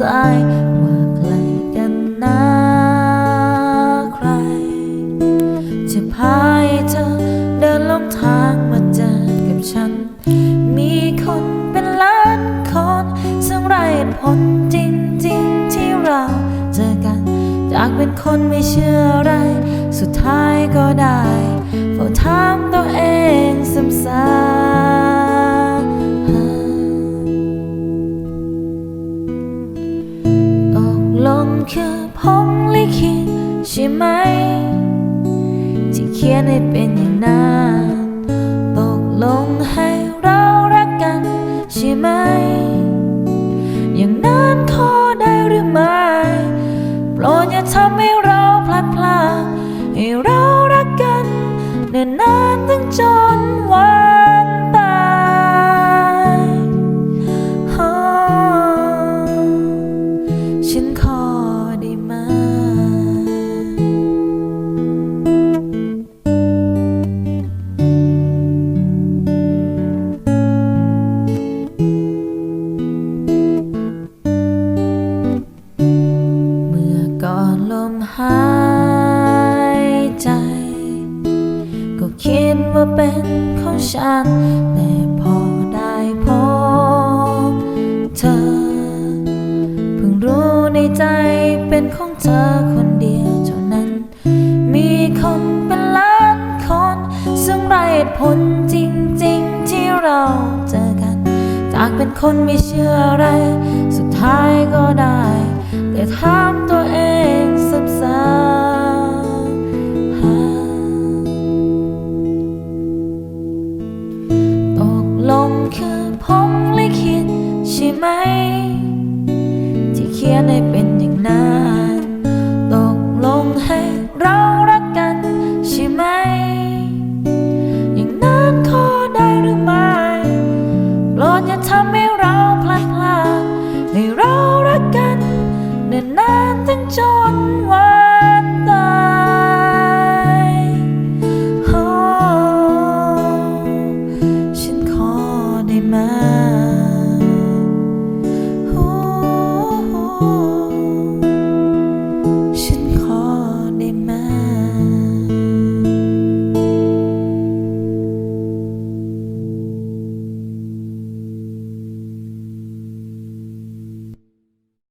สายว่าใครกันนะใคร จะพาเธอเดินลงทางมาเจอกับฉัน มีคนเป็นล้านคนซึ่งไรผลจริงจริงที่เราเจอกันจากเป็นคนไม่เชื่ออะไร สุดท้ายก็ได้เฝ้าถาม คือผมลิขิตใช่ไหม ที่เขียนให้เป็นอย่างนั้นตกลงให้เรารักกันใช่ไหม อย่างนั้นขอได้หรือไม่ โปรดอย่าทำให้เราพลาดพลาดให้เรารักกันเนิ่นนานถึงจนวัน หายใจ ก็คิดว่าเป็นของฉัน แต่พอได้พบเธอ เพิ่งรู้ในใจเป็นของเธอคนเดียวเท่านั้น มีคนเป็นล้านคน ซึ่งไรเหตุผลจริง ๆ ที่เราเจอกัน จากเป็นคนไม่เชื่ออะไร สุดท้ายก็ได้ แต่ถาม ช่ไหม ที่เขียนให้เป็นอย่างนั้นตกลงให้เรารักกันใช่ไหม อย่างนั้นขอได้หรือไม่โปรดอย่าทำให้เราพลัดพลาดให้เรารักกันเนิ่นนานถึงจนวัน